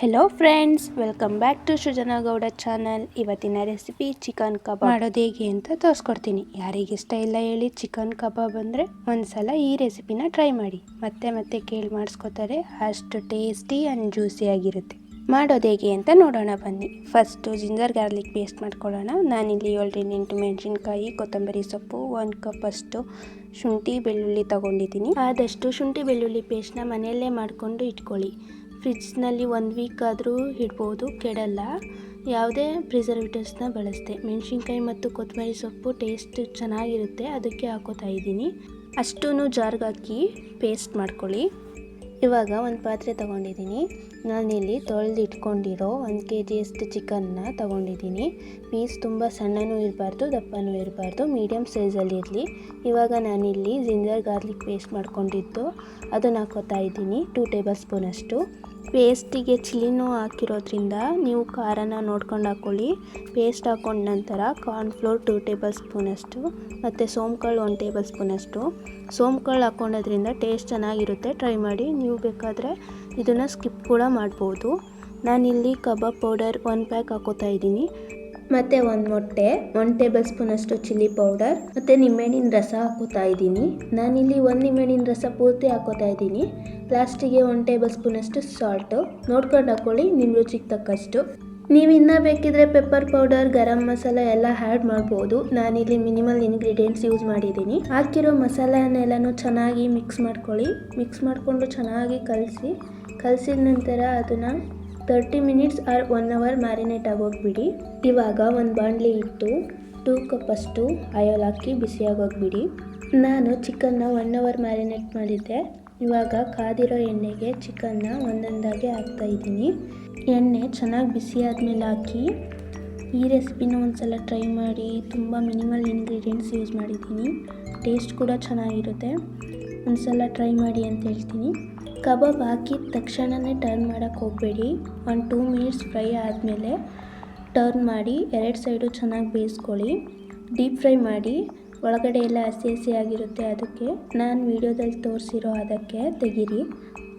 Hello friends welcome back to Srujana Gowda channel ಇವತ್ತಿನ recipe chicken ಕಬಾಬ್ ಮಾಡೋದು ಹೇಗೆ ಅಂತ ತೋರಿಸ್ಕೊಡ್ತೀನಿ. ಯಾರಿಗೆ ಇಷ್ಟ ಇಲ್ಲ ಹೇಳಿ ಚಿಕನ್ ಕಬಾಬ್ ಅಂದರೆ ಒಂದ್ಸಲ ಈ ರೆಸಿಪಿನ ಟ್ರೈ ಮಾಡಿ. ಮತ್ತೆ ಮತ್ತೆ ಕೇಳಿ ಮಾಡಿಸ್ಕೋತಾರೆ. ಅಷ್ಟು ಟೇಸ್ಟಿ ಆ್ಯಂಡ್ ಜ್ಯೂಸಿ ಆಗಿರುತ್ತೆ. ಮಾಡೋದು ಹೇಗೆ ಅಂತ ನೋಡೋಣ, ಬನ್ನಿ. ಫಸ್ಟು ಜಿಂಜರ್ ಗಾರ್ಲಿಕ್ ಪೇಸ್ಟ್ ಮಾಡ್ಕೊಳ್ಳೋಣ. ನಾನಿಲ್ಲಿ ಏಳರಿಂದ ಎಂಟು ಮೆಣಸಿನ್ಕಾಯಿ, ಕೊತ್ತಂಬರಿ ಸೊಪ್ಪು, ಒಂದು ಕಪ್ ಅಷ್ಟು ಶುಂಠಿ ಬೆಳ್ಳುಳ್ಳಿ ತಗೊಂಡಿದ್ದೀನಿ. ಆದಷ್ಟು ಶುಂಠಿ ಬೆಳ್ಳುಳ್ಳಿ ಪೇಸ್ಟ್ನ ಮನೆಯಲ್ಲೇ ಮಾಡಿಕೊಂಡು ಇಟ್ಕೊಳ್ಳಿ. ಫ್ರಿಡ್ಜ್ನಲ್ಲಿ ಒಂದು ವೀಕ್ ಆದರೂ ಇಡ್ಬೋದು, ಕೆಡಲ್ಲ. ಯಾವುದೇ ಪ್ರಿಸರ್ವೇಟಿವ್ಸ್ನ ಬಳಸ್ದೆ. ಮೆಣಸಿನ್ಕಾಯಿ ಮತ್ತು ಕೊತ್ತಂಬರಿ ಸೊಪ್ಪು ಟೇಸ್ಟ್ ಚೆನ್ನಾಗಿರುತ್ತೆ, ಅದಕ್ಕೆ ಹಾಕೋತಾ ಇದ್ದೀನಿ. ಅಷ್ಟೂ ಜಾರ್ಗೆ ಹಾಕಿ ಪೇಸ್ಟ್ ಮಾಡ್ಕೊಳ್ಳಿ. ಇವಾಗ ಒಂದು ಪಾತ್ರೆ ತೊಗೊಂಡಿದ್ದೀನಿ. ನಾನಿಲ್ಲಿ ತೊಳೆದು ಇಟ್ಕೊಂಡಿರೋ ಒಂದು ಕೆ ಜಿಯಷ್ಟು ಚಿಕನ್ನ ತೊಗೊಂಡಿದ್ದೀನಿ. ಪೀಸ್ ತುಂಬ ಸಣ್ಣನೂ ಇರಬಾರ್ದು, ದಪ್ಪನೂ ಇರಬಾರ್ದು ಮೀಡಿಯಮ್ ಸೈಜಲ್ಲಿ ಇರಲಿ. ಇವಾಗ ನಾನಿಲ್ಲಿ ಜಿಂಜರ್ ಗಾರ್ಲಿಕ್ ಪೇಸ್ಟ್ ಮಾಡ್ಕೊಂಡಿದ್ದು. ಅದನ್ನು ಹಾಕೋತಾ ಇದ್ದೀನಿ, ಟೂ ಟೇಬಲ್ ಸ್ಪೂನಷ್ಟು. ಪೇಸ್ಟಿಗೆ ಚಿಲ್ಲಿನೂ ಹಾಕಿರೋದ್ರಿಂದ ನೀವು ಖಾರನ ನೋಡ್ಕೊಂಡು ಹಾಕ್ಕೊಳ್ಳಿ. ಪೇಸ್ಟ್ ಹಾಕ್ಕೊಂಡ ನಂತರ ಕಾರ್ನ್ಫ್ಲೋರ್ ಟೂ ಟೇಬಲ್ ಸ್ಪೂನಷ್ಟು, ಮತ್ತು ಸೋಂಕಾಳು ಒನ್ ಟೇಬಲ್ ಸ್ಪೂನಷ್ಟು. ಸೋಂಕಾಳು ಹಾಕ್ಕೊಳ್ಳೋದ್ರಿಂದ ಟೇಸ್ಟ್ ಚೆನ್ನಾಗಿರುತ್ತೆ, ಟ್ರೈ ಮಾಡಿ. ನೀವು ಬೇಕಾದರೆ ಇದನ್ನು ಸ್ಕಿಪ್ ಕೂಡ ಮಾಡ್ಬೋದು. ನಾನಿಲ್ಲಿ ಕಬಾಬ್ ಪೌಡರ್ ಒನ್ ಪ್ಯಾಕ್ ಹಾಕೋತಾ ಇದ್ದೀನಿ. ಮತ್ತು ಒಂದು ಮೊಟ್ಟೆ ಒನ್ ಟೇಬಲ್ ಸ್ಪೂನಷ್ಟು ಚಿಲ್ಲಿ ಪೌಡರ್, ಮತ್ತು ನಿಂಬೆಹಣ್ಣಿನ ರಸ ಹಾಕೋತಾ ಇದ್ದೀನಿ. ನಾನಿಲ್ಲಿ ಒಂದು ನಿಂಬೆಹಣ್ಣಿನ ರಸ ಪೂರ್ತಿ ಹಾಕೋತಾ ಇದ್ದೀನಿ. ಲಾಸ್ಟಿಗೆ ಒನ್ ಟೇಬಲ್ ಸ್ಪೂನಷ್ಟು ಸಾಲ್ಟು ನೋಡ್ಕೊಂಡು ಹಾಕ್ಕೊಳ್ಳಿ ನಿಮ್ಮ ರುಚಿಗೆ ತಕ್ಕಷ್ಟು. ನೀವು ಇನ್ನೂ ಬೇಕಿದ್ರೆ ಪೆಪ್ಪರ್ ಪೌಡರ್ ಗರಂ ಮಸಾಲ ಎಲ್ಲ ಆ್ಯಡ್ ಮಾಡ್ಬೋದು. ನಾನಿಲ್ಲಿ ಮಿನಿಮಲ್ ಇನ್ಗ್ರೀಡಿಯೆಂಟ್ಸ್ ಯೂಸ್ ಮಾಡಿದ್ದೀನಿ. ಹಾಕಿರೋ ಮಸಾಲೆಯನ್ನೆಲ್ಲನೂ ಚೆನ್ನಾಗಿ ಮಿಕ್ಸ್ ಮಾಡ್ಕೊಳ್ಳಿ. ಮಿಕ್ಸ್ ಮಾಡಿಕೊಂಡು ಚೆನ್ನಾಗಿ ಕಲಸಿ, ಕಲಸಿದ ನಂತರ ಅದನ್ನು thirty minutes or one hour marinate ಆಗೋಗ್ಬಿಡಿ. ಇವಾಗ ಒಂದು ಬಾಣಲಿ ಇಟ್ಟು ಟೂ ಕಪ್ಪಷ್ಟು ಆಯಲ್ ಹಾಕಿ ಬಿಸಿಯಾಗೋಗ್ಬಿಡಿ ನಾನು ಚಿಕನ್ನ ಒನ್ ಅವರ್ ಮ್ಯಾರಿನೇಟ್ ಮಾಡಿದ್ದೆ. ಇವಾಗ ಕಾದಿರೋ ಎಣ್ಣೆಗೆ ಚಿಕನ್ನ ಒಂದೊಂದಾಗಿ ಹಾಕ್ತಾಯಿದ್ದೀನಿ ಎಣ್ಣೆ ಚೆನ್ನಾಗಿ ಬಿಸಿ ಆದಮೇಲೆ ಹಾಕಿ ಈ ರೆಸಿಪಿನ ಒಂದು ಸಲ ಟ್ರೈ ಮಾಡಿ ತುಂಬ ಮಿನಿಮಲ್ ಇಂಗ್ರೀಡಿಯೆಂಟ್ಸ್ ಯೂಸ್ ಮಾಡಿದ್ದೀನಿ. ಟೇಸ್ಟ್ ಕೂಡ ಚೆನ್ನಾಗಿರುತ್ತೆ. ಒಂದು ಸಲ ಟ್ರೈ ಮಾಡಿ ಅಂತ ಹೇಳ್ತೀನಿ. ಕಬಾಬ್ ಹಾಕಿದ ತಕ್ಷಣವೇ ಟರ್ನ್ ಮಾಡೋಕ್ಕೆ ಹೋಗಬೇಡಿ. ಒಂದು ಟೂ ಮಿನಿಟ್ಸ್ ಫ್ರೈ ಆದಮೇಲೆ ಟರ್ನ್ ಮಾಡಿ ಎರಡು ಸೈಡು ಚೆನ್ನಾಗಿ ಬೇಯಿಸ್ಕೊಳ್ಳಿ. ಡೀಪ್ ಫ್ರೈ ಮಾಡಿ. ಒಳಗಡೆ ಎಲ್ಲ ಹಸಿ ಹಸಿ ಆಗಿರುತ್ತೆ ಅದಕ್ಕೆ. ನಾನು ವೀಡಿಯೋದಲ್ಲಿ ತೋರಿಸಿರೋ ಅದಕ್ಕೆ ತೆಗೀರಿ.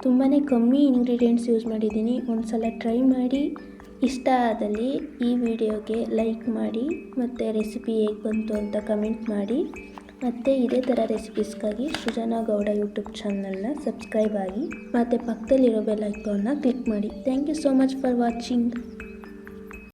ತುಂಬಾ ಕಮ್ಮಿ ಇಂಗ್ರೀಡಿಯೆಂಟ್ಸ್ ಯೂಸ್ ಮಾಡಿದ್ದೀನಿ. ಒಂದು ಸಲ ಟ್ರೈ ಮಾಡಿ. ಇಷ್ಟ ಆದಲ್ಲಿ ಈ ವಿಡಿಯೋಗೆ ಲೈಕ್ ಮಾಡಿ. ಮತ್ತು ರೆಸಿಪಿ ಹೇಗೆ ಬಂತು ಅಂತ ಕಮೆಂಟ್ ಮಾಡಿ. ಮತ್ತು ಇದೇ ಥರ ರೆಸಿಪೀಸ್ಗಾಗಿ ಸುಜನಾ ಗೌಡ ಯೂಟ್ಯೂಬ್ ಚಾನಲ್ನ ಸಬ್ಸ್ಕ್ರೈಬ್ ಆಗಿ, ಮತ್ತು ಪಕ್ಕದಲ್ಲಿರೋ ಬೆಲ್ ಐಕಾನ್ನ ಕ್ಲಿಕ್ ಮಾಡಿ. Thank you so much for watching